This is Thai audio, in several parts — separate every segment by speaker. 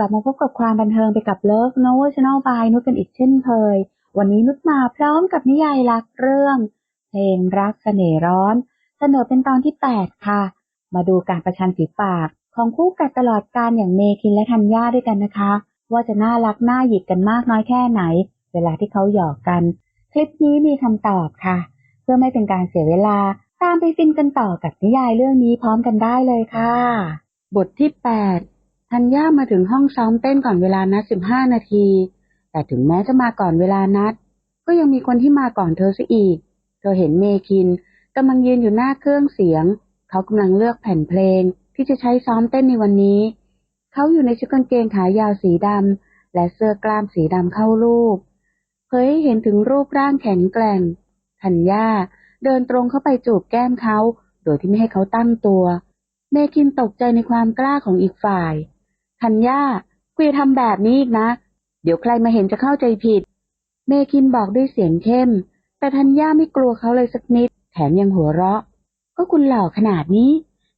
Speaker 1: กลับมาพบกับความบันเทิงไปกับ Love Novel Channel by นุชกันอีกเช่นเคย วันนี้นุชมาพร้อมกับนิยายรักเรื่อง เพลงรักเสน่ห์ร้อน เสนอเป็นตอนที่ 8 ค่ะ มาดูการประชันฝีปากของคู่กัดตลอดการอย่างเมคินและธัญญาด้วยกันนะคะ ว่าจะน่ารักน่าหยิกกันมากน้อยแค่ไหน เวลาที่เขาหยอกกัน คลิปนี้มีคำตอบค่ะ เพื่อไม่เป็นการเสียเวลาตามไปฟินกันต่อกับนิยายเรื่องนี้พร้อมกันได้เลยค่ะ บทที่ 8 ธัญญามาถึงห้องซ้อมเต้นก่อนเวลานัด15นาที แต่ถึงแม้จะมาก่อนเวลานัด ก็ยังมีคนที่มาก่อนเธอซะอีก เธอเห็นเมคินกำลังยืนอยู่หน้าเครื่องเสียง เขากำลังเลือกแผ่นเพลงที่จะใช้ซ้อมเต้นในวันนี้ เขาอยู่ในชุดกางเกงขายาวสีดำและเสื้อกล้ามสีดำเข้ารูปเผยให้เห็นถึงรูปร่างแข็งแกร่งธัญญาเดินตรงเข้าไปจูบแก้มเขา โดยที่ไม่ให้เขาตั้งตัว เมคินตกใจในความกล้าของอีกฝ่าย ธัญญาคุยทำแบบนี้อีกนะ เดี๋ยวใครมาเห็นจะเข้าใจผิด เมคินบอกด้วยเสียงเข้ม แต่ธัญญาไม่กลัวเขาเลยสักนิด แถมยังหัวเราะ ก็คุณหล่อขนาดนี้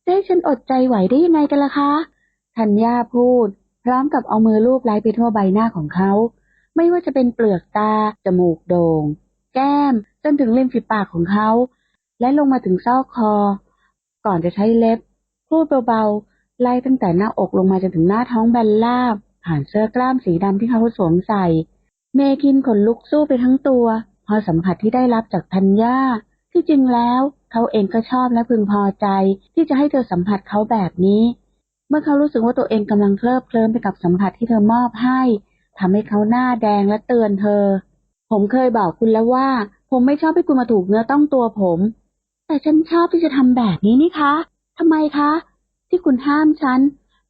Speaker 1: จะให้ฉันอดใจไหวได้ยังไงกันล่ะคะ ธัญญาพูด พร้อมกับเอามือลูบไล้ไปทั่วใบหน้าของเขา ไม่ว่าจะเป็นเปลือกตา จมูกโดง่ง แก้ม จนถึงริมฝีปากของเขา และลงมาถึงซอกคอ ก่อนจะใช้เล็บครูดเบาๆ ไล่ตั้งแต่หน้าอกลงมาจนถึงหน้าท้องแบนลาบ ผ่านเสื้อกล้ามสีดำที่เขาสวมใส่ เมคินขนลุกสู้ไปทั้งตัว พอสัมผัสที่ได้รับจากธัญญาที่จริงแล้วเขาเองก็ชอบและพึงพอใจ ที่จะให้เธอสัมผัสเขาแบบนี้ เมื่อเขารู้สึกว่าตัวเองกำลังเคลิบเคลิ้มไปกับสัมผัสที่เธอมอบให้ทำให้เขาหน้าแดงและเตือนเธอ ผมเคยบอกคุณแล้วว่า ผมไม่ชอบให้คุณมาถูกเนื้อต้องตัวผม แต่ฉันชอบที่จะทำแบบนี้นี่คะทำไมคะ ที่คุณห้ามฉัน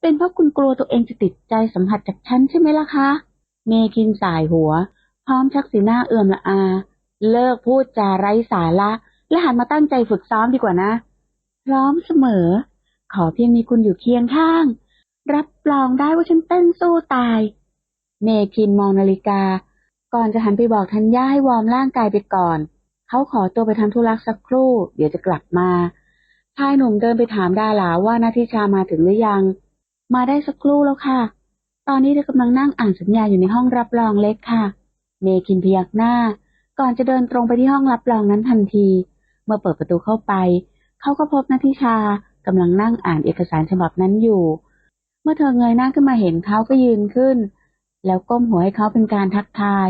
Speaker 1: เป็นเพราะคุณกลัวตัวเองจะติดใจสัมผัสจากฉันใช่ไหมล่ะคะ เมคินสายหัว พร้อมชักสีหน้าเอื่อมละอา เลิกพูดจาไร้สาระ และหันมาตั้งใจฝึกซ้อมดีกว่านะ พร้อมเสมอ ขอเพียงมีคุณอยู่เคียงข้าง รับรองได้ว่าฉันเต้นสู้ตาย เมคินมองนาฬิกา ก่อนจะหันไปบอกธัญญาให้วอร์มร่างกายไปก่อน เขาขอตัวไปทำธุระสักครู่ เดี๋ยวจะกลับมาายหนุ่มเดินไปถามดาหลาว่านาทิชามาถึงหรือยัง มาได้สักครู่แล้วค่ะ ตอนนี้เธอกำลังนั่งอ่านสัญญาอยู่ในห้องรับรองเล็กค่ะ เมคินพยักหน้า ก่อนจะเดินตรงไปที่ห้องรับรองนั้นทันที เมื่อเปิดประตูเข้าไป เขาก็พบนาทิชากำลังนั่งอ่านเอกสารฉบับนั้นอยู่ เมื่อเธอเงยหน้าขึ้นมาเห็นเขาก็ยืนขึ้น แล้วก้มหัวให้เขาเป็นการทักทาย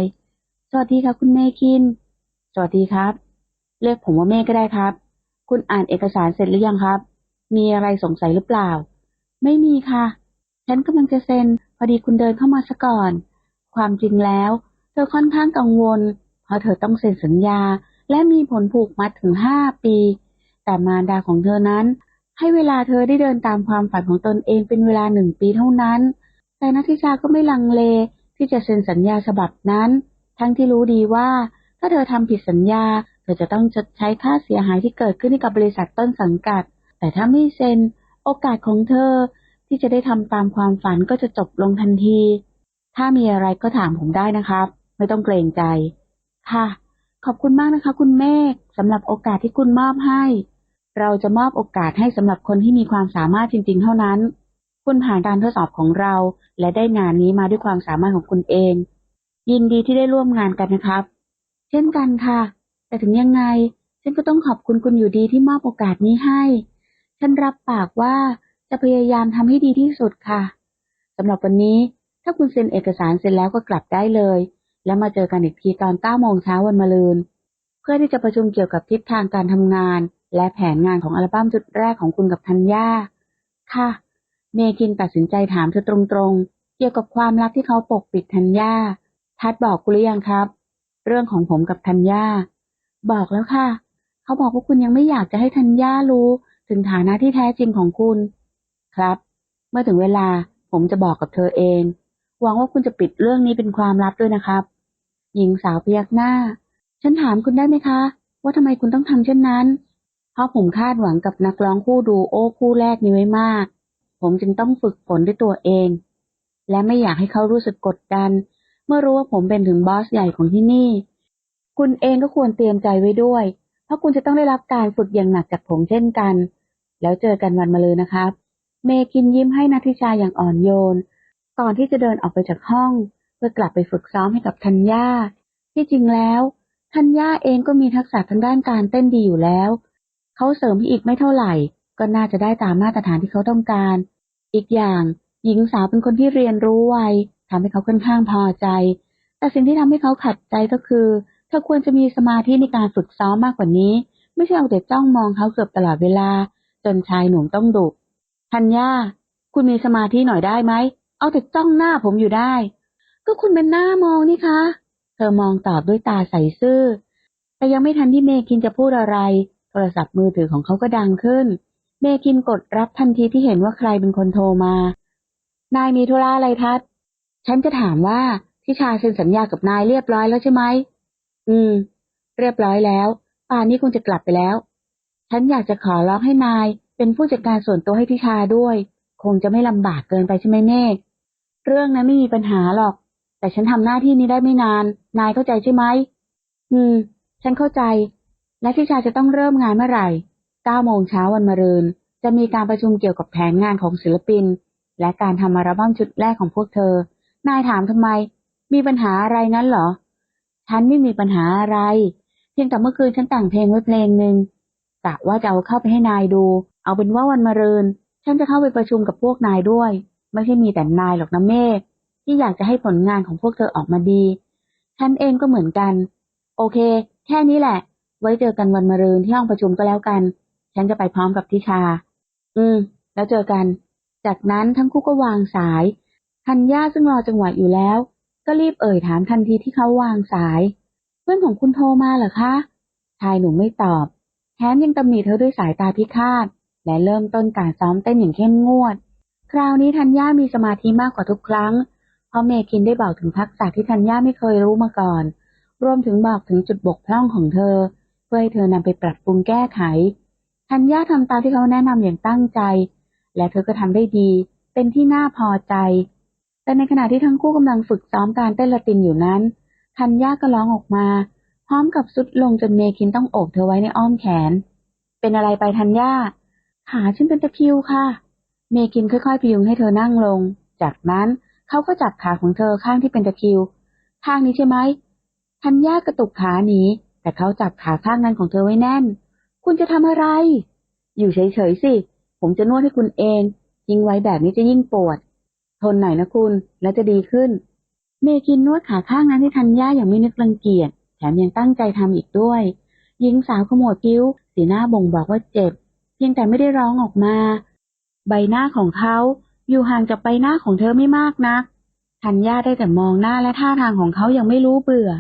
Speaker 1: สวัสดีครับคุณเมคิน สวัสดีครับ เรียกผมว่าเมก็ได้ครับ คุณอ่านเอกสารเสร็จหรือยังครับ มีอะไรสงสัยหรือเปล่า ไม่มีค่ะ ฉันกำลังจะเซ็น พอดีคุณเดินเข้ามาซะก่อน ความจริงแล้ว เธอค่อนข้างกังวล เพราะเธอต้องเซ็นสัญญา และมีผลผูกมัดถึงห้าปี แต่มารดาของเธอนั้น ให้เวลาเธอได้เดินตามความฝันของตนเองเป็นเวลาหนึ่งปีเท่านั้น แต่นัทธิชาก็ไม่ลังเลที่จะเซ็นสัญญาฉบับนั้น ทั้งที่รู้ดีว่า ถ้าเธอทำผิดสัญญา เธอจะต้องชดใช้ค่าเสียหายที่เกิดขึ้นให้กับบริษัทต้นสังกัด แต่ถ้าไม่เซ็น โอกาสของเธอ ที่จะได้ทำตามความฝันก็จะจบลงทันที ถ้ามีอะไรก็ถามผมได้นะครับ ไม่ต้องเกรงใจ ค่ะ ขอบคุณมากนะคะ คุณเมฆสำหรับโอกาสที่คุณมอบให้ เราจะมอบโอกาสให้สำหรับคนที่มีความสามารถจริง ๆ เท่านั้น คุณผ่านการทดสอบของเรา และได้งานนี้มาด้วยความสามารถของคุณเอง ยินดีที่ได้ร่วมงานกันนะครับ เช่นกันค่ะ แต่ถึงยังไง ฉันก็ต้องขอบคุณคุณอยู่ดีที่มอบโอกาสนี้ให้ ฉันรับปากว่าจะพยายามทำให้ดีที่สุดค่ะสำหรับวันนี้ถ้าคุณเซ็นเอกสารเสร็จแล้วก็กลับได้เลย แล้วมาเจอกันอีกทีตอน9โมงเช้าวันมะรืน เพื่อที่จะประชุมเกี่ยวกับทิศทางการทำงาน และแผนงานของอัลบั้มชุดแรกของคุณกับธัญญาค่ะ เมคินตัดสินใจถามเธอตรงๆ เกี่ยวกับความลับที่เขาปกปิดธัญญาทัดบอกคุณหรือยังครับ เรื่องของผมกับธัญญา บอกแล้วค่ะ เขาบอกว่าคุณยังไม่อยากจะให้ธัญญารู้ถึงฐานะที่แท้จริงของคุณ ครับ เมื่อถึงเวลาผมจะบอกกับเธอเอง หวังว่าคุณจะปิดเรื่องนี้เป็นความลับด้วยนะครับ หญิงสาวพยักหน้า ฉันถามคุณได้ไหมคะ ว่าทำไมคุณต้องทำเช่นนั้น เพราะผมคาดหวังกับนักร้องคู่ดูโอ้คู่แรกนี้ไว้มาก ผมจึงต้องฝึกฝนด้วยตัวเอง และไม่อยากให้เขารู้สึกกดดัน เมื่อรู้ว่าผมเป็นถึงบอสใหญ่ของที่นี่ คุณเองก็ควรเตรียมใจไว้ด้วย เพราะคุณจะต้องได้รับการฝึกอย่างหนักจากผมเช่นกัน แล้วเจอกันวันมะรืนนะครับ เมคินยิ้มให้นัทธิชาอย่างอ่อนโยน ก่อนที่จะเดินออกไปจากห้อง เพื่อกลับไปฝึกซ้อมให้กับธัญญา ที่จริงแล้วธัญญาเองก็มีทักษะทางด้านการเต้นดีอยู่แล้ว เขาเสริมให้อีกไม่เท่าไหร่ ก็น่าจะได้ตามมาตรฐานที่เขาต้องการ อีกอย่างหญิงสาวเป็นคนที่เรียนรู้ไวทำให้เขาค่อนข้างพอใจ แต่สิ่งที่ทำให้เขาขัดใจก็คือ เธอควรจะมีสมาธิในการฝึกซ้อมมากกว่านี้ ไม่ใช่เอาแต่จ้องมองเขาเกือบตลอดเวลา จนชายหนุ่มต้องดุธัญญาคุณมีสมาธิหน่อยได้ไหม เอาแต่จ้องหน้าผมอยู่ได้ ก็คุณเป็นหน้ามองนี่คะ เธอมองตอบด้วยตาใสซื่อ แต่ยังไม่ทันที่เมคินจะพูดอะไร โทรศัพท์มือถือของเขาก็ดังขึ้น เมคินกดรับทันทีที่เห็นว่าใครเป็นคนโทรมา นายมีธุระอะไรทัด ฉันจะถามว่าทิชาเซ็นสัญญากับนายเรียบร้อยแล้วใช่ไหม อืม เรียบร้อยแล้ว ป่านนี้คงจะกลับไปแล้ว ฉันอยากจะขอร้องให้นายเป็นผู้จัดการส่วนตัวให้ทิชาด้วย คงจะไม่ลำบากเกินไปใช่ไหมเมฆเรื่องนั้นไม่มีปัญหาหรอก แต่ฉันทำหน้าที่นี้ได้ไม่นาน นายเข้าใจใช่ไหมอืม ฉันเข้าใจ และทิชาจะต้องเริ่มงานเมื่อไหร่เก้าโมงเช้าวันมะรืน จะมีการประชุมเกี่ยวกับแผนงานของศิลปิน และการทำอัลบั้มชุดแรกของพวกเธอ นายถามทำไม มีปัญหาอะไรงั้นเหรอ ฉันไม่มีปัญหาอะไร เพียงแต่เมื่อคืนฉันแต่งเพลงไว้เพลงหนึ่งกะว่าจะเอาเข้าไปให้นายดู เอาเป็นว่าวันมะรืน ฉันจะเข้าไปประชุมกับพวกนายด้วย ไม่ใช่มีแต่นายหรอกนะเมฆที่อยากจะให้ผลงานของพวกเธอออกมาดี ฉันเองก็เหมือนกัน โอเค แค่นี้แหละ ไว้เจอกันวันมะรืนที่ห้องประชุมก็แล้วกัน ฉันจะไปพร้อมกับทิชา อืม แล้วเจอกัน จากนั้นทั้งคู่ก็วางสายธัญญาซึ่งรอจังหวะอยู่แล้ว ก็รีบเอ่ยถามทันทีที่เขาวางสาย เพื่อนของคุณโทรมาเหรอคะ ชายหนุ่มไม่ตอบ แถมยังตำหนิเธอด้วยสายตาพิฆาต และเริ่มต้นการซ้อมเต้นอย่างเข้มงวด คราวนี้ธัญญามีสมาธิมากกว่าทุกครั้ง เพราะเมคินได้บอกถึงทักษะที่ธัญญาไม่เคยรู้มาก่อน รวมถึงบอกถึงจุดบกพร่องของเธอ เพื่อให้เธอนำไปปรับปรุงแก้ไข ธัญญาทำตามที่เขาแนะนำอย่างตั้งใจ และเธอก็ทำได้ดี เป็นที่น่าพอใจ แต่ในขณะที่ทั้งคู่กำลังฝึกซ้อมการเต้นละตินอยู่นั้นธัญญาก็ร้องออกมา พร้อมกับสุดลงจนเมคินต้องโอบเธอไว้ในอ้อมแขน เป็นอะไรไปธัญญาขาฉันเป็นตะคิวค่ะ เมคินค่อยๆพยุงให้เธอนั่งลง จากนั้นเขาก็จับขาของเธอข้างที่เป็นตะคิว ข้างนี้ใช่ไหมธัญญากระตุกขาหนีแต่เขาจับขาข้างนั้นของเธอไว้แน่น คุณจะทำอะไร อยู่เฉยๆสิ ผมจะนวดให้คุณเอง ยิงไว้แบบนี้จะยิ่งปวด ทนหน่อยนะคุณแล้วจะดีขึ้น เมคินนวดขาข้างนั้นให้ธัญญาอย่างไม่นึกรังเกียจแถมยังตั้งใจทำอีกด้วย หญิงสาวขมวดคิ้ว สีหน้าบ่งบอกว่าเจ็บ เพียงแต่ไม่ได้ร้องออกมา ใบหน้าของเขาอยู่ห่างจากใบหน้าของเธอไม่มากนักธัญญาได้แต่มองหน้าและท่าทางของเขายังไม่รู้เบื่อ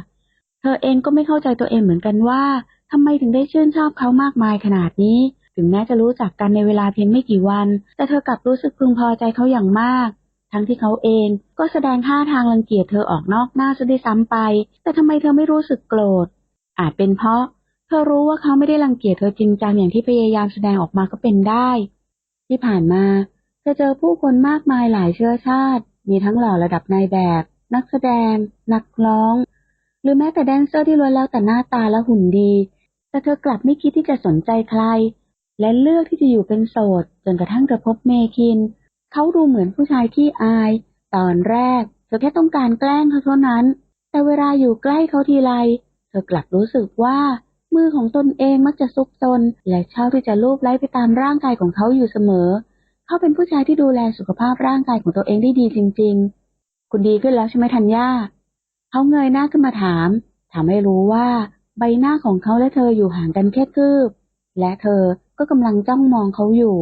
Speaker 1: เธอเองก็ไม่เข้าใจตัวเองเหมือนกันว่าทำไมถึงได้ชื่นชอบเขามากมายขนาดนี้ ถึงแม้จะรู้จักกันในเวลาเพียงไม่กี่วัน แต่เธอกลับรู้สึกพึงพอใจเขาอย่างมาก ทั้งที่เขาเองก็แสดงท่าทางรังเกียจเธอออกนอกหน้าซะด้วยซ้ำไป แต่ทำไมเธอไม่รู้สึกโกรธ อาจเป็นเพราะ เธอรู้ว่าเขาไม่ได้รังเกียจเธอจริงจังอย่างที่พยายามแสดงออกมาก็เป็นได้ ที่ผ่านมาเธอเจอผู้คนมากมายหลายเชื้อชาติ มีทั้งหล่อระดับนายแบบ นักแสดง นักร้อง หรือแม้แต่แดนเซอร์ที่ล้วนแล้วแต่หน้าตาและหุ่นดี แต่เธอกลับไม่คิดที่จะสนใจใคร และเลือกที่จะอยู่เป็นโสด จนกระทั่งเธอพบเมคิน เขาดูเหมือนผู้ชายที่อาย ตอนแรก เธอแค่ต้องการแกล้งเขาเท่านั้น แต่เวลาอยู่ใกล้เขาทีไร เธอกลับรู้สึกว่า มือของตนเองมักจะซุกซนและชอบที่จะลูบไล้ไปตามร่างกายของเขาอยู่เสมอ เขาเป็นผู้ชายที่ดูแลสุขภาพร่างกายของตัวเองได้ดีจริง ๆ คุณดีขึ้นแล้วใช่ไหมธัญญาเขาเงยหน้าขึ้นมาถาม ถามให้รู้ว่า ใบหน้าของเขาและเธออยู่ห่างกันแค่คืบ และเธอก็กำลังจ้องมองเขาอยู่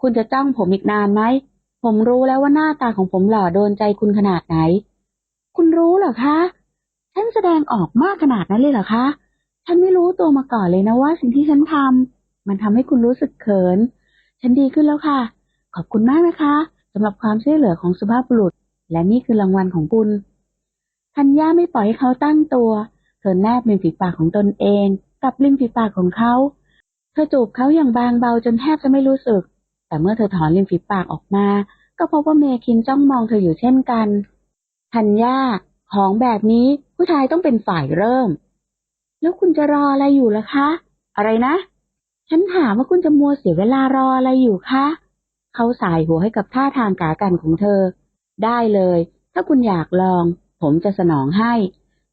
Speaker 1: คุณจะจ้องผมอีกนานไหม ผมรู้แล้วว่าหน้าตาของผมหล่อโดนใจคุณขนาดไหน คุณรู้เหรอคะ ฉันแสดงออกมากขนาดนั้นเลยเหรอคะ ฉันไม่รู้ตัวมาก่อนเลยนะว่าสิ่งที่ฉันทำมันทำให้คุณรู้สึกเขิน ฉันดีขึ้นแล้วค่ะ ขอบคุณมากนะคะสำหรับความช่วยเหลือของสุภาพบุรุษ และนี่คือรางวัลของคุณธัญญาไม่ปล่อยให้เขาตั้งตัว เธอแนบริมฝีปากของตนเอง กับริมฝีปากของเขา เธอจูบเขาอย่างบางเบาจนแทบจะไม่รู้สึก แต่เมื่อเธอถอนริมฝีปากออกมา ก็พบว่าเมคินจ้องมองเธออยู่เช่นกันธัญญาของแบบนี้ผู้ชายต้องเป็นฝ่ายเริ่ม แล้วคุณจะรออะไรอยู่ล่ะคะ อะไรนะ ฉันถามว่าคุณจะมัวเสียเวลารออะไรอยู่คะ เขาสายหัวให้กับท่าทางกากันของเธอ ได้เลย ถ้าคุณอยากลอง ผมจะสนองให้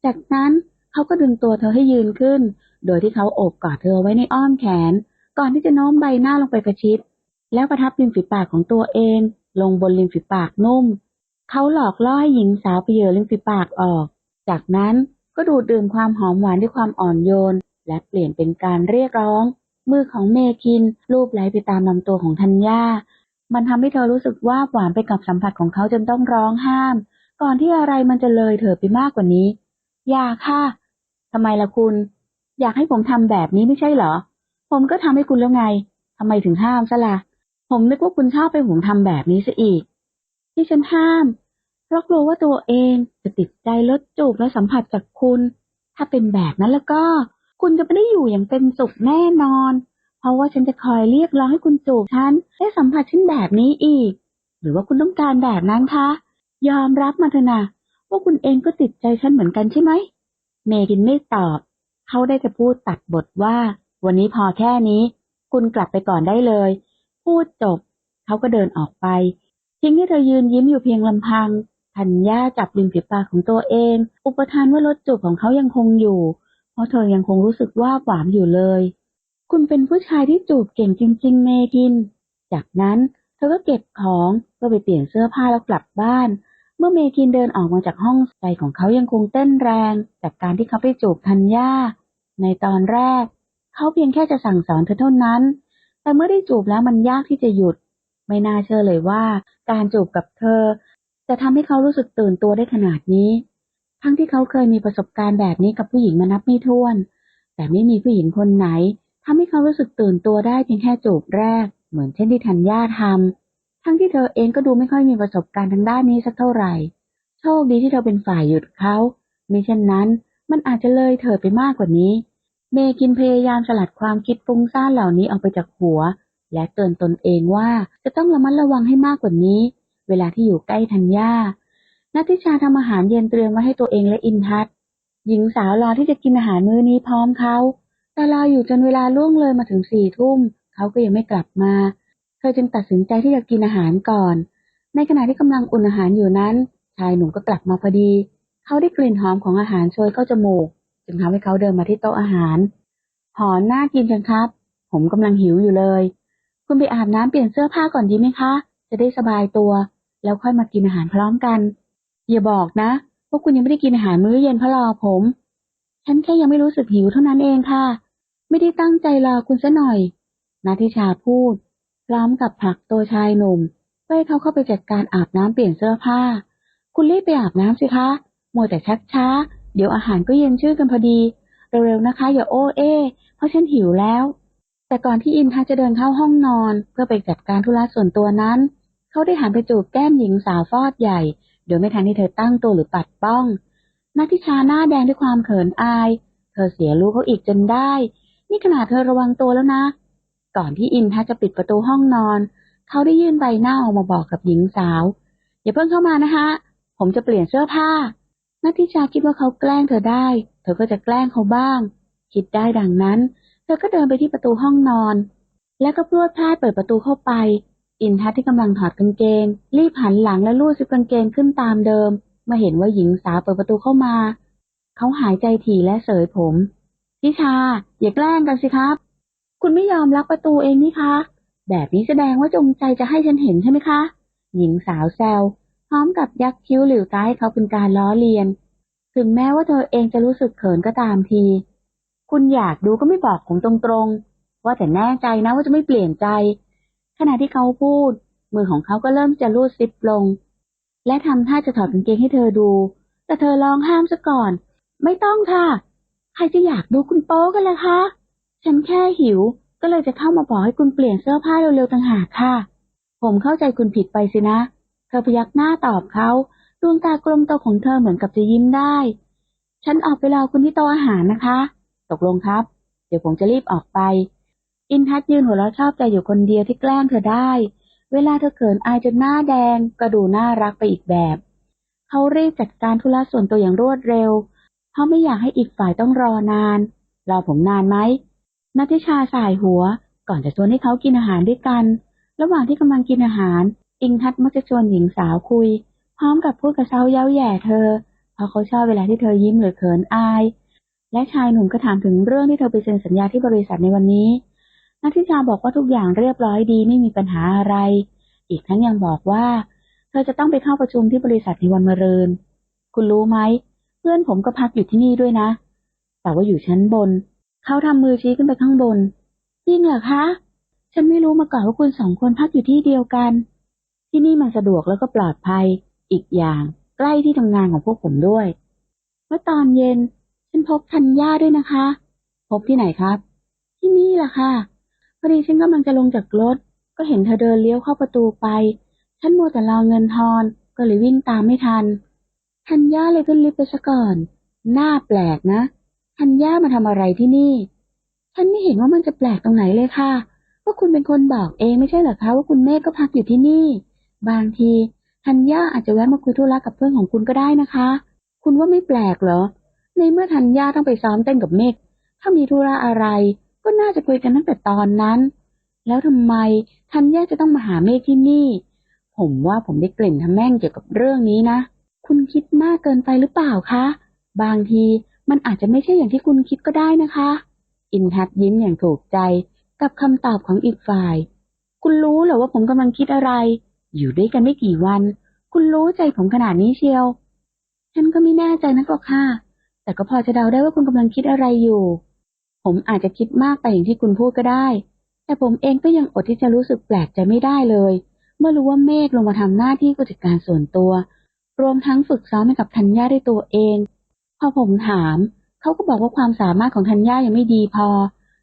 Speaker 1: จากนั้นเขาก็ดึงตัวเธอให้ยืนขึ้น โดยที่เขาโอบกอดเธอไว้ในอ้อมแขน ก่อนที่จะโน้มใบหน้าลงไปประชิด แล้วประทับริมฝีปากของตัวเอง ลงบนริมฝีปากนุ่ม เขาหลอกล่อให้หญิงสาวไปเหยื่อริมฝีปากออก จากนั้นก็ดูดดื่มความหอมหวานด้วยความอ่อนโยน และเปลี่ยนเป็นการเรียกร้อง มือของเมคินลูบไหลไปตามลำตัวของธัญญา มันทำให้เธอรู้สึกว่าหวานไปกับสัมผัสของเขาจนต้องร้องห้าม ก่อนที่อะไรมันจะเลยเถิดไปมากกว่านี้ อย่าค่ะทำไมล่ะคุณ อยากให้ผมทำแบบนี้ไม่ใช่เหรอ ผมก็ทำให้คุณแล้วไงทำไมถึงห้ามซะละ่ะ ผมนึกว่าคุณชอบไปผมทำแบบนี้ซะอีก ที่ฉันห้าม เพราะกลัวว่าตัวเองจะติดใจลดจูบและสัมผัสจากคุณ ถ้าเป็นแบบนั้นแล้วก็ คุณจะไม่ได้อยู่อย่างเป็นสุขแน่นอน เพราะว่าฉันจะคอยเรียกร้องให้คุณจูบฉันและสัมผัสฉันแบบนี้อีก หรือว่าคุณต้องการแบบนั้นคะ ยอมรับมาเถอะนะว่าคุณเองก็ติดใจฉันเหมือนกันใช่ไหม เมกินไม่ตอบ เขาได้จะพูดตัดบทว่า วันนี้พอแค่นี้ คุณกลับไปก่อนได้เลย พูดจบ เขาก็เดินออกไป ทิ้งให้เธอยืนยิ้มอยู่เพียงลำพังธัญญาจับริมฝีปากของตัวเอง อุปทานว่ารสจูบของเขายังคงอยู่ เพราะเธอยังคงรู้สึกว่าหวานอยู่เลย คุณเป็นผู้ชายที่จูบเก่งจริง ๆ เมกิน จากนั้นเธอก็เก็บของเพื่อไปเปลี่ยนเสื้อผ้าแล้วกลับบ้าน เมื่อเมกินเดินออกมาจากห้องใจของเขายังคงเต้นแรง จากการที่เขาไปจูบธัญญาในตอนแรก เขาเพียงแค่จะสั่งสอนเธอเท่านั้น แต่เมื่อได้จูบแล้วมันยากที่จะหยุด ไม่น่าเชื่อเลยว่า การจูบกับเธอ จะทำให้เขารู้สึกตื่นตัวได้ขนาดนี้ ทั้งที่เขาเคยมีประสบการณ์แบบนี้กับผู้หญิงมานับไม่ถ้วน แต่ไม่มีผู้หญิงคนไหนทำให้เขารู้สึกตื่นตัวได้เพียงแค่จูบแรก เหมือนเช่นที่ธัญญาทำทั้งที่เธอเองก็ดูไม่ค่อยมีประสบการณ์ทางด้านนี้สักเท่าไหร่ โชคดีที่เธอเป็นฝ่ายหยุดเขามิเช่นนั้น มันอาจจะเลยเธอไปมากกว่านี้ เมกินพยายามสลัดความคิดฟุ้งซ่านเหล่านี้ออกไปจากหัว และเตือนตนเองว่าจะต้องระมัดระวังให้มากกว่านี้ เวลาที่อยู่ใกล้ธัญญานัทิชาทำอาหารเย็นเตรียมไว้ให้ตัวเองและอินทัศหญิงสาวรอที่จะกินอาหารมื้อนี้พร้อมเขาแต่รออยู่จนเวลาล่วงเลยมาถึงสี่ทุ่มเขาก็ยังไม่กลับมา เธอจึงตัดสินใจที่จะกินอาหารก่อน ในขณะที่กำลังอุ่นอาหารอยู่นั้น ชายหนุ่มก็กลับมาพอดี เขาได้กลิ่นหอมของอาหารโชยเข้าจมูก จึงทำให้เขาเดินมาที่โต๊ะอาหาร หอน่ากินจังครับ ผมกำลังหิวอยู่เลย คุณไปอาบน้ำเปลี่ยนเสื้อผ้าก่อนดีไหมคะ จะได้สบายตัว แล้วค่อยมากินอาหารพร้อมกัน อย่าบอกนะว่าคุณยังไม่ได้กินอาหารมื้อเย็นเพราะรอผม ฉันแค่ยังไม่รู้สึกหิวเท่านั้นเองค่ะ ไม่ได้ตั้งใจรอคุณซะหน่อย นาทิชาพูด พร้อมกับผลักตัวชายหนุ่มเพื่อให้เขาเข้าไปจัดการอาบน้ำเปลี่ยนเสื้อผ้า คุณรีบไปอาบน้ำสิคะ มัวแต่ชักช้า เดี๋ยวอาหารก็เย็นชื่อกันพอดี เร็วๆนะคะ อย่าโอ้เอเพราะฉันหิวแล้ว แต่ก่อนที่อินทัศจะเดินเข้าห้องนอน เพื่อไปจัดการธุระส่วนตัวนั้น เขาได้หันไปจูบแก้มหญิงสาวฟอดใหญ่ โดยไม่ทันที่เธอตั้งตัวหรือปัดป้องนัทิชาหน้าแดงด้วยความเขินอาย เธอเสียรู้เขาอีกจนได้ นี่ขนาดเธอระวังตัวแล้วนะ ก่อนที่อินทัศจะปิดประตูห้องนอน เขาได้ยื่นใบหน้าออกมาบอกกับหญิงสาว อย่าเพิ่งเข้ามานะคะ ผมจะเปลี่ยนเสื้อผ้า นัททิชาคิดว่าเขาแกล้งเธอได้ เธอก็จะแกล้งเขาบ้าง คิดได้ดังนั้น เธอก็เดินไปที่ประตูห้องนอน แล้วก็พรวดพลาดเปิดประตูเข้าไป อินทัศน์ที่กำลังถอดกางเกง รีบหันหลังและลูดซิปกางเกงขึ้นตามเดิมเมื่อเห็นว่าหญิงสาวเปิดประตูเข้ามา เขาหายใจถี่และเสยผมทิชา อย่าแกล้งกันสิครับ คุณไม่ยอมล็อกประตูเองนี่คะ แบบนี้แสดงว่าจงใจจะให้ฉันเห็นใช่ไหมคะ หญิงสาวแซว ร้อมกับยักคิ้วหลิวตาให้เขาเป็นการล้อเลียน ถึงแม้ว่าเธอเองจะรู้สึกเขินก็ตามที คุณอยากดูก็ไม่บอกผมตรงๆ ว่าแต่แน่ใจนะว่าจะไม่เปลี่ยนใจ ขณะที่เขาพูด มือของเขาก็เริ่มจะรูดซิปลง และทำท่าจะถอดกางเกงให้เธอดู แต่เธอร้องห้ามซะก่อน ไม่ต้องค่ะ ใครจะอยากดูคุณโป๊กันล่ะคะ ฉันแค่หิว ก็เลยจะเข้ามาบอกให้คุณเปลี่ยนเสื้อผ้าเร็วๆต่างหากค่ะ ผมเข้าใจคุณผิดไปสินะ ธอพยักหน้าตอบเขาดวงตากลมโตของเธอเหมือนกับจะยิ้มได้ ฉันออกไปรอคุณที่โต๊ะอาหารนะคะ ตกลงครับ เดี๋ยวผมจะรีบออกไป อินทัศยืนหัวเราะชอบใจอยู่คนเดียวที่แกล้งเธอได้ เวลาเธอเขินอายจนหน้าแดงก็ดูน่ารักไปอีกแบบ เขารีบจัดการธุระส่วนตัวอย่างรวดเร็ว เพราะไม่อยากให้อีกฝ่ายต้องรอนาน รอผมนานไหมนัทิชาสายหัว ก่อนจะชวนให้เขากินอาหารด้วยกัน ระหว่างที่กำลังกินอาหาร อิงทัศน์มักจะชวนหญิงสาวคุย พร้อมกับพูดกระเซ้าเย้าแย่เธอ เพราะเขาชอบเวลาที่เธอยิ้มหรือเขินอาย และชายหนุ่มก็ถามถึงเรื่องที่เธอไปเซ็นสัญญาที่บริษัทในวันนี้นัทธิชาบอกว่าทุกอย่างเรียบร้อยดีไม่มีปัญหาอะไร อีกทั้งยังบอกว่า เธอจะต้องไปเข้าประชุมที่บริษัทในวันมะรืน คุณรู้ไหม เพื่อนผมก็พักอยู่ที่นี่ด้วยนะ แต่ว่าอยู่ชั้นบน เขาทำมือชี้ขึ้นไปข้างบน จริงเหรอคะ ฉันไม่รู้มาก่อนว่าคุณสองคนพักอยู่ที่เดียวกัน ที่นี่มันสะดวกแล้วก็ปลอดภัย อีกอย่าง ใกล้ที่ทำงานของพวกผมด้วย เมื่อตอนเย็น ฉันพบธัญญาด้วยนะคะ พบที่ไหนครับ ที่นี่แหละค่ะ พอดีฉันกำลังจะลงจากรถ ก็เห็นเธอเดินเลี้ยวเข้าประตูไป ฉันมัวแต่รอเงินทอน ก็เลยวิ่งตามไม่ทันธัญญาเลยขึ้นลิฟต์ไปซะก่อน หน้าแปลกนะธัญญามาทำอะไรที่นี่ ฉันไม่เห็นว่ามันจะแปลกตรงไหนเลยค่ะ ว่าคุณเป็นคนบอกเองไม่ใช่เหรอคะว่าคุณเมฆก็พักอยู่ที่นี่ บางทีธัญญาอาจจะแวะมาคุยธุระกับเพื่อนของคุณก็ได้นะคะ คุณว่าไม่แปลกเหรอ ในเมื่อธัญญาต้องไปซ้อมเต้นกับเมฆถ้ามีธุระอะไร ก็น่าจะคุยกันตั้งแต่ตอนนั้น แล้วทำไมธัญญาจะต้องมาหาเมฆที่นี่ ผมว่าผมได้กลิ่นทำแม่งเกี่ยวกับเรื่องนี้นะ คุณคิดมากเกินไปหรือเปล่าคะ บางทีมันอาจจะไม่ใช่อย่างที่คุณคิดก็ได้นะคะ อินทัศยิ้มอย่างถูกใจกับคำตอบของอีกฝ่าย คุณรู้เหรอว่าผมกำลังคิดอะไร อยู่ด้วยกันไม่กี่วัน คุณรู้ใจผมขนาดนี้เชียว ฉันก็ไม่แน่ใจนักหรอกค่ะ แต่ก็พอจะเดาได้ว่าคุณกำลังคิดอะไรอยู่ ผมอาจจะคิดมากไปอย่างที่คุณพูดก็ได้ แต่ผมเองก็ยังอดที่จะรู้สึกแปลกใจไม่ได้เลย เมื่อรู้ว่าเมฆลงมาทำหน้าที่ผู้จัดการส่วนตัว รวมทั้งฝึกซ้อมให้กับธัญญาด้วยตัวเอง พอผมถาม เขาก็บอกว่าความสามารถของธัญญายังไม่ดีพอ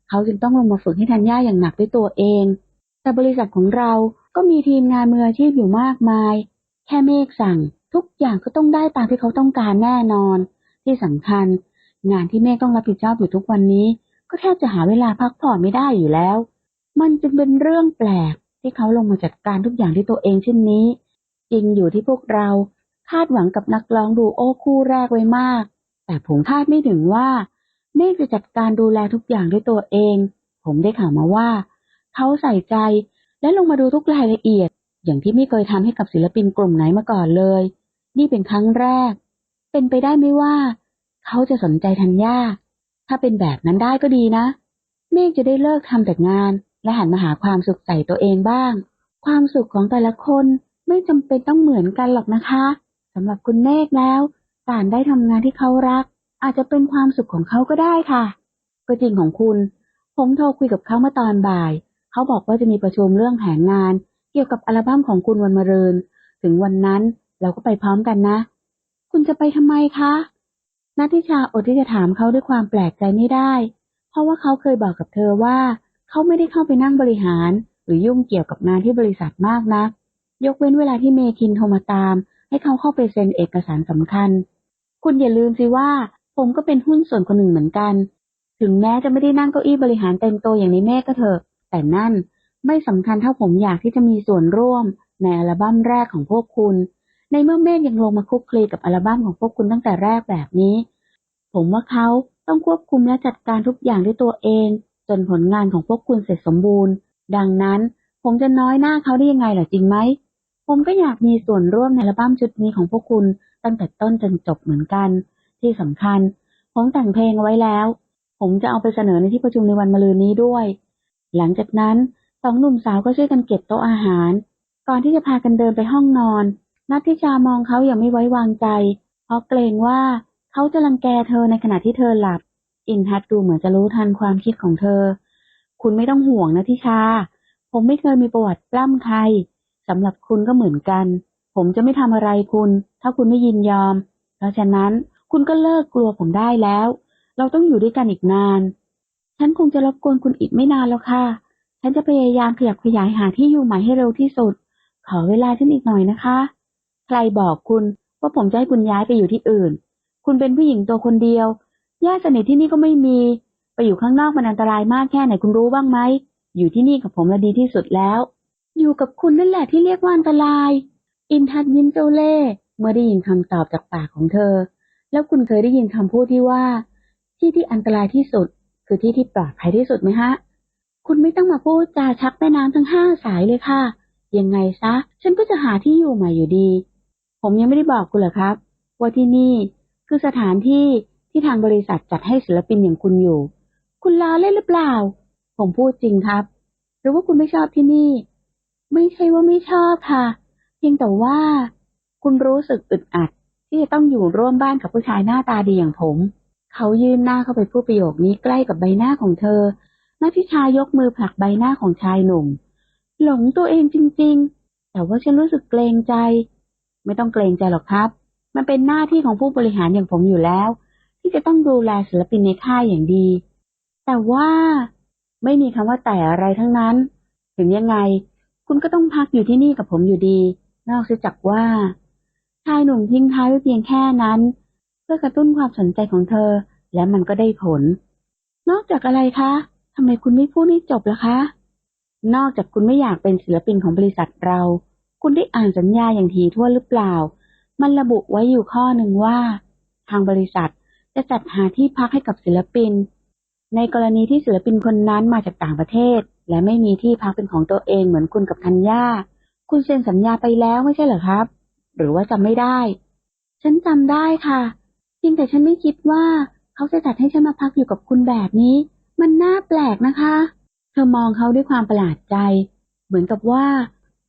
Speaker 1: เขาจึงต้องลงมาฝึกให้ธัญญาอย่างหนักด้วยตัวเอง แต่บริษัทของเรา ก็มีทีมงานมืออาชีพอยู่มากมาย แค่เมฆสั่ง ทุกอย่างก็ต้องได้ตามที่เขาต้องการแน่นอน ที่สำคัญ งานที่เมฆต้องรับผิดชอบอยู่ทุกวันนี้ ก็แทบจะหาเวลาพักผ่อนไม่ได้อยู่แล้ว มันจึงเป็นเรื่องแปลกที่เขาลงมาจัดการทุกอย่างด้วยตัวเองเช่นนี้ จริงอยู่ที่พวกเราคาดหวังกับนักร้องดูโอคู่แรกไว้มาก แต่ผมคาดไม่ถึงว่าเมฆจะจัดการดูแลทุกอย่างด้วยตัวเอง ผมได้ข่าวมาว่า เขาใส่ใจ และลงมาดูทุกรายละเอียด อย่างที่ไม่เคยทำให้กับศิลปินกลุ่มไหนมาก่อนเลย นี่เป็นครั้งแรก เป็นไปได้ไหมว่า เขาจะสนใจธัญญาถ้าเป็นแบบนั้นได้ก็ดีนะ เมฆจะได้เลิกทำแต่งาน และหันมาหาความสุขใส่ตัวเองบ้าง ความสุขของแต่ละคนไม่จำเป็นต้องเหมือนกันหรอกนะคะสำหรับคุณเมฆแล้ว การได้ทำงานที่เขารัก อาจจะเป็นความสุขของเขาก็ได้ค่ะ ก็จริงของคุณ ผมโทรคุยกับเขาเมื่อตอนบ่าย เขาบอกว่าจะมีประชุมเรื่องแผนงาน เกี่ยวกับอัลบั้มของคุณวันมะรืน ถึงวันนั้นเราก็ไปพร้อมกันนะ คุณจะไปทำไมคะนัทธิชาอดที่จะถามเขาด้วยความแปลกใจไม่ได้ เพราะว่าเขาเคยบอกกับเธอว่า เขาไม่ได้เข้าไปนั่งบริหาร หรือยุ่งเกี่ยวกับงานที่บริษัทมากนะัก ยกเว้นเวลาที่เมคินโทรมาตาม ให้เขาเข้าไปเซ็นเอกสารสำคัญ คุณอย่าลืมสิว่า ผมก็เป็นหุ้นส่วนคนหนึ่งเหมือนกัน ถึงแม้จะไม่ได้นั่งเก้าอี้บริหารเต็มตัวอย่างในเมฆก็เถอะ แต่นั่นไม่สำคัญเท่าผมอยากที่จะมีส่วนร่วมในอัลบั้มแรกของพวกคุณ ในเมื่อเมฆยังลงมาคุกคลีกับอัลบั้มของพวกคุณตั้งแต่แรกแบบนี้ ผมว่าเขาต้องควบคุมและจัดการทุกอย่างด้วยตัวเอง จนผลงานของพวกคุณเสร็จสมบูรณ์ ดังนั้นผมจะน้อยหน้าเขาได้ยังไงล่ะจริงไหม ผมก็อยากมีส่วนร่วมในอัลบั้มชุดนี้ของพวกคุณตั้งแต่ต้นจนจบเหมือนกัน ที่สำคัญ ผมแต่งเพลงไว้แล้ว ผมจะเอาไปเสนอในที่ประชุมในวันมะรืนนี้ด้วย หลังจากนั้นสองหนุ่มสาวก็ช่วยกันเก็บโต๊ะอาหาร ก่อนที่จะพากันเดินไปห้องนอน นัททิชามองเขาอย่างไม่ไว้วางใจ เพราะเกรงว่าเขาจะรังแกเธอในขณะที่เธอหลับ อินทัศดูเหมือนจะรู้ทันความคิดของเธอ คุณไม่ต้องห่วงนะทิชา ผมไม่เคยมีประวัติปล้ำใครสำหรับคุณก็เหมือนกัน ผมจะไม่ทำอะไรคุณ ถ้าคุณไม่ยินยอม เพราะฉะนั้นคุณก็เลิกกลัวผมได้แล้ว เราต้องอยู่ด้วยกันอีกนาน ฉันคงจะรบกวนคุณอีกไม่นานแล้วค่ะ ฉันจะพยายามขยับขยายหาที่อยู่ใหม่ให้เร็วที่สุด ขอเวลาฉันอีกหน่อยนะคะ ใครบอกคุณว่าผมจะให้คุณย้ายไปอยู่ที่อื่น คุณเป็นผู้หญิงตัวคนเดียว ญาติสนิทที่นี่ก็ไม่มี ไปอยู่ข้างนอกมันอันตรายมากแค่ไหนคุณรู้บ้างไหม อยู่ที่นี่กับผมละดีที่สุดแล้ว อยู่กับคุณนั่นแหละที่เรียกว่าอันตราย อินทัศน์ยิ้มเจ้าเล่ห์เมื่อได้ยินคำตอบจากปากของเธอ แล้วคุณเคยได้ยินคำพูดที่ว่า ที่ที่อันตรายที่สุด คือที่ที่ปลอดภัยที่สุดไหมฮะ คุณไม่ต้องมาพูดจาชักแม่น้ำทั้งห้าสายเลยค่ะ ยังไงซะ ฉันก็จะหาที่อยู่ใหม่อยู่ดี ผมยังไม่ได้บอกคุณเหรอครับ ว่าที่นี่คือสถานที่ที่ทางบริษัทจัดให้ศิลปินอย่างคุณอยู่ คุณล้อเล่นหรือเปล่า ผมพูดจริงครับ หรือว่าคุณไม่ชอบที่นี่ ไม่ใช่ว่าไม่ชอบค่ะ เพียงแต่ว่า คุณรู้สึกอึดอัดที่จะต้องอยู่ร่วมบ้านกับผู้ชายหน้าตาดีอย่างผม เขายื่นหน้าเข้าไปพูดประโยคนี้ใกล้กับใบหน้าของเธอนัทธิชายกมือผลักใบหน้าของชายหนุ่ม หลงตัวเองจริง ๆ แต่ว่าฉันรู้สึกเกรงใจ ไม่ต้องเกรงใจหรอกครับ มันเป็นหน้าที่ของผู้บริหารอย่างผมอยู่แล้ว ที่จะต้องดูแลศิลปินในค่ายอย่างดี แต่ว่าไม่มีคำว่าแต่อะไรทั้งนั้น ถึงยังไง คุณก็ต้องพักอยู่ที่นี่กับผมอยู่ดี นอกจากว่า ชายหนุ่มทิ้งท้ายไว้เพียงแค่นั้น พื่อกระตุ้นความสนใจของเธอ และมันก็ได้ผล นอกจากอะไรคะทำไมคุณไม่พูดให้จบล่ะคะ นอกจากคุณไม่อยากเป็นศิลปินของบริษัทเรา คุณได้อ่านสัญญาอย่างถี่ถ้วนหรือเปล่า มันระบุไว้อยู่ข้อหนึ่งว่า ทางบริษัทจะจัดหาที่พักให้กับศิลปิน ในกรณีที่ศิลปินคนนั้นมาจากต่างประเทศ และไม่มีที่พักเป็นของตัวเองเหมือนคุณกับธัญญาคุณเซ็นสัญญาไปแล้วไม่ใช่เหรอครับ หรือว่าจำไม่ได้ ฉันจำได้ค่ะ เพียงแต่ฉันไม่คิดว่าเขาจะจัดให้ฉันมาพักอยู่กับคุณแบบนี้ มันน่าแปลกนะคะ เธอมองเขาด้วยความประหลาดใจ เหมือนกับว่า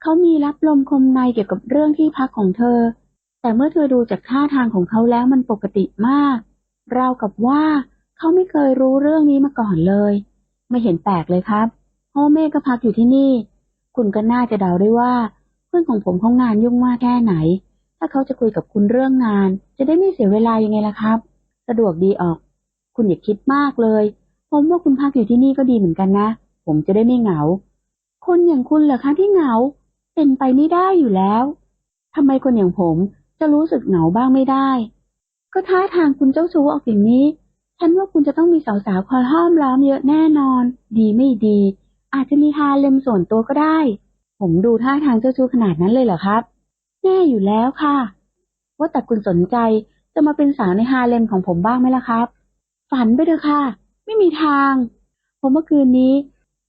Speaker 1: เขามีรับลมคมในเกี่ยวกับเรื่องที่พักของเธอ แต่เมื่อเธอดูจากท่าทางของเขาแล้วมันปกติมาก ราวกับว่าเขาไม่เคยรู้เรื่องนี้มาก่อนเลย ไม่เห็นแปลกเลยครับเพราะว่าเมฆก็พักอยู่ที่นี่ คุณก็น่าจะเดาได้ว่า เพื่อนของผมเขางานยุ่งมากแค่ไหน ถ้าเขาจะคุยกับคุณเรื่องงาน จะได้ไม่เสียเวลายังไงล่ะครับ สะดวกดีออก คุณอย่าคิดมากเลย ผมว่าคุณพักอยู่ที่นี่ก็ดีเหมือนกันนะ ผมจะได้ไม่เหงา คนอย่างคุณเหรอคะที่เหงา เป็นไปไม่ได้อยู่แล้วทำไมคนอย่างผมจะรู้สึกเหงาบ้างไม่ได้ ก็ท่าทางคุณเจ้าชู้ออกอย่างนี้ ฉันว่าคุณจะต้องมีสาวๆคอยห้อมล้อมเยอะแน่นอน ดีไม่ดี อาจจะมีฮาเลมส่วนตัวก็ได้ ผมดูท่าทางเจ้าชู้ขนาดนั้นเลยเหรอครับ แน่อยู่แล้วค่ะ ว่าแต่คุณสนใจจะมาเป็นสาวในฮาเลมของผมบ้างไหมล่ะครับ ฝันไปเถอะค่ะ ไม่มีทาง ผมเมื่อคืนนี้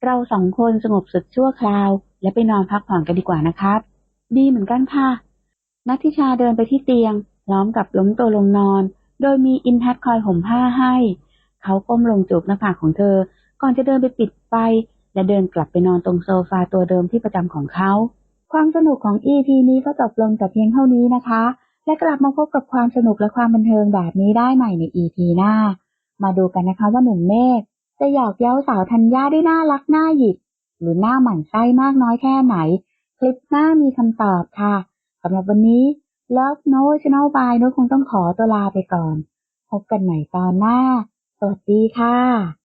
Speaker 1: เราสองคนสงบสุดชั่วคราว และไปนอนพักผ่อนกันดีกว่านะครับ ดีเหมือนกันค่ะ นัทธิชาเดินไปที่เตียงพร้อมกับล้มตัวลงนอน โดยมีอินทัศคอยห่มผ้าให้ เขาก้มลงจูบหน้าผากของเธอ ก่อนจะเดินไปปิดไฟและเดินกลับไปนอนตรงโซฟาตัวเดิมที่ประจำของเขา ความสนุกของ EP นี้ก็จบลงแต่เพียงเท่านี้นะคะ และกลับมาพบกับความสนุกและความบันเทิงแบบนี้ได้ใหม่ใน EP หน้า มาดูกันนะคะว่าหนุ่มเมฆจะหยอกเย้าสาวธัญญาได้น่ารักน่าหยิก หรือหน้าหมั่นไส้มากน้อยแค่ไหน คลิปหน้ามีคำตอบค่ะสำหรับวันนี้ Love No Channel by นุชคงต้องขอตัวลาไปก่อน พบกันใหม่ตอนหน้า สวัสดีค่ะ